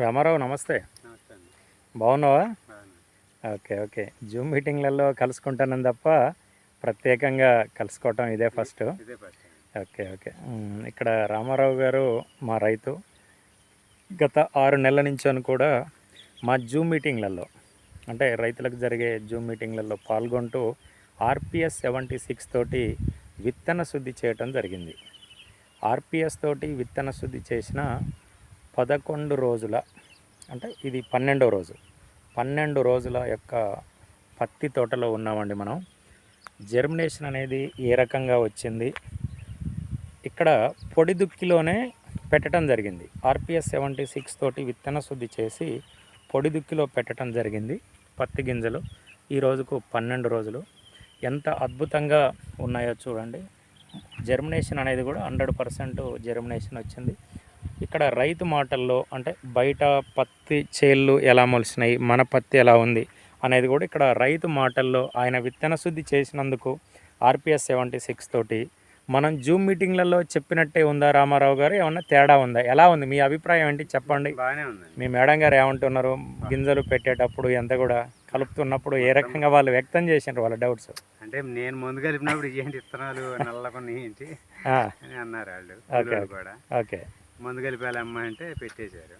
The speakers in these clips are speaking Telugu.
రామారావు నమస్తే. బాగున్నావా. Okay okay. జూమ్ మీటింగ్లలో కలుసుకుంటానని తప్ప ప్రత్యేకంగా కలుసుకోవటం ఇదే ఫస్ట్. Okay okay. ఇక్కడ రామారావు గారు మా రైతు. గత ఆరు నెలల నుంచి కూడా మా జూమ్ మీటింగ్లలో అంటే రైతులకు జరిగే జూమ్ మీటింగ్లలో పాల్గొంటూ ఆర్పిఎస్ సెవెంటీ సిక్స్ తోటి విత్తన శుద్ధి చేయటం జరిగింది. ఆర్పిఎస్ తోటి విత్తన శుద్ధి చేసిన పదకొండు రోజుల అంటే ఇది పన్నెండో రోజు. పన్నెండు రోజుల యొక్క పత్తి తోటలో ఉన్నామండి మనం. జర్మినేషన్ అనేది ఏ రకంగా వచ్చింది? ఇక్కడ పొడి దుక్కిలోనే పెట్టడం జరిగింది. ఆర్పిఎస్ సెవెంటీ సిక్స్ తోటి విత్తన శుద్ధి చేసి పొడి దుక్కిలో పెట్టడం జరిగింది పత్తి గింజలు. ఈ రోజుకు పన్నెండు రోజులు. ఎంత అద్భుతంగా ఉన్నాయో చూడండి. జర్మినేషన్ అనేది కూడా హండ్రెడ్ పర్సెంట్ జర్మినేషన్ వచ్చింది. ఇక్కడ రైతు మాటల్లో అంటే బయట పత్తి చేళ్ళు ఎలా మొలిసినాయి మన పత్తి ఎలా ఉంది అనేది కూడా ఇక్కడ రైతు మాటల్లో ఆయన విత్తన శుద్ధి చేసినందుకు ఆర్పిఎస్ సెవెంటీ సిక్స్ తోటి మనం జూమ్ మీటింగ్లలో చెప్పినట్టే ఉందా రామారావు గారు? ఏమన్నా తేడా ఉందా? ఎలా ఉంది? మీ అభిప్రాయం ఏంటి? చెప్పండి. మీ మేడం గారు ఏమంటున్నారు? గింజలు పెట్టేటప్పుడు ఎంత కూడా కలుపుతున్నప్పుడు ఏ రకంగా వాళ్ళు వ్యక్తం చేసినారు వాళ్ళ డౌట్స్? అంటే నేను ముందు కలిపినప్పుడు ఏంటి విత్తనాలు నల్లకొని ఏంటి అని అన్నారు వాళ్ళు ఓకే, ఓకే. ముందు కలిపాలమ్మా అంటే పెట్టేశారు.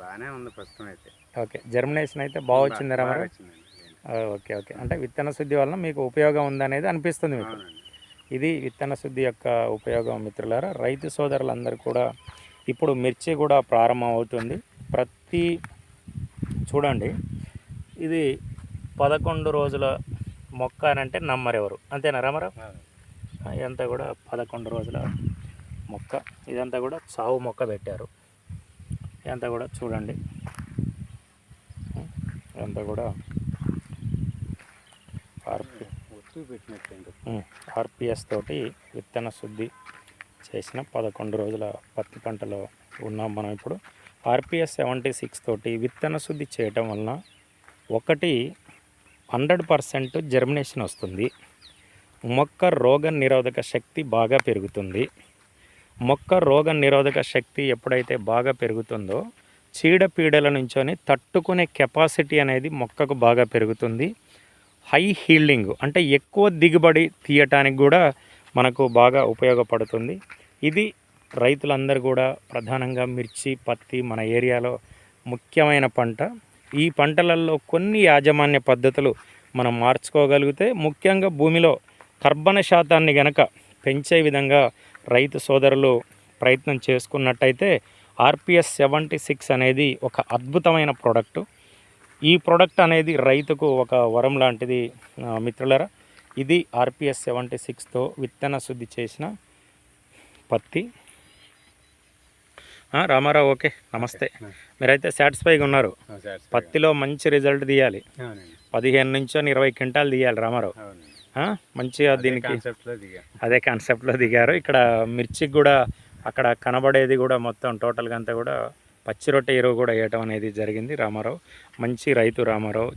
బాగానే ఉంది ప్రస్తుతం అయితే. ఓకే. జర్మినేషన్ అయితే బాగా వచ్చింది. ఆ, ఓకే ఓకే. అంటే విత్తన శుద్ధి వలన మీకు ఉపయోగం ఉందనేది అనిపిస్తుంది మీకు? ఇది విత్తన శుద్ధి యొక్క ఉపయోగం మిత్రులారా. రైతు సోదరులందరూ కూడా ఇప్పుడు మిర్చి కూడా ప్రారంభం అవుతుంది. ప్రతి చూడండి ఇది పదకొండు రోజుల మొక్క అని అంటే నమ్మరెవరు. అంతేనా రామారావు ఇదంతా కూడా పదకొండు రోజుల మొక్క. ఇదంతా కూడా సావు మొక్క పెట్టారు. ఇదంతా కూడా చూడండి. ఇదంతా కూడా ఆర్పి ఆర్పిఎస్ తోటి విత్తన శుద్ధి చేసిన పదకొండు రోజుల పత్తి పంటలో ఉన్నాం మనం ఇప్పుడు. ఆర్పిఎస్ సెవెంటీ సిక్స్ తోటి విత్తన శుద్ధి చేయటం వలన ఒకటి హండ్రెడ్ పర్సెంట్ జర్మినేషన్ వస్తుంది. మొక్క రోగ నిరోధక శక్తి బాగా పెరుగుతుంది. మొక్క రోగ నిరోధక శక్తి ఎప్పుడైతే బాగా పెరుగుతుందో చీడపీడల నుంచొని తట్టుకునే కెపాసిటీ అనేది మొక్కకు బాగా పెరుగుతుంది. హై హీల్డింగ్ అంటే ఎక్కువ దిగుబడి తీయటానికి కూడా మనకు బాగా ఉపయోగపడుతుంది. ఇది రైతులందరూ కూడా ప్రధానంగా మిర్చి పత్తి మన ఏరియాలో ముఖ్యమైన పంట. ఈ పంటలలో కొన్ని యాజమాన్య పద్ధతులు మనం మార్చుకోగలిగితే ముఖ్యంగా భూమిలో కర్బన శాతాన్ని గనక పెంచే విధంగా రైతు సోదరులు ప్రయత్నం చేసుకున్నట్టయితే ఆర్పిఎస్ సెవెంటీ సిక్స్ అనేది ఒక అద్భుతమైన ప్రోడక్టు. ఈ ప్రోడక్ట్ అనేది రైతుకు ఒక వరం లాంటిది మిత్రులరా. ఇది ఆర్పిఎస్ సెవెంటీ సిక్స్తో విత్తన శుద్ధి చేసిన పత్తి. రామారావు ఓకే నమస్తే. మీరైతే సాటిస్ఫైగా ఉన్నారు. పత్తిలో మంచి రిజల్ట్ తీయాలి. పదిహేను నుంచి ఇరవై క్వింటాలు తీయాలి రామారావు. మంచిగా దీనికి కాన్సెప్ట్లో దిగా అదే కాన్సెప్ట్లో దిగారు. ఇక్కడ మిర్చికి కూడా అక్కడ కనబడేది కూడా మొత్తం టోటల్గా అంతా కూడా పచ్చి రొట్టె ఎరువు కూడా వేయటం అనేది జరిగింది రామారావు. మంచి రైతు రామారావు.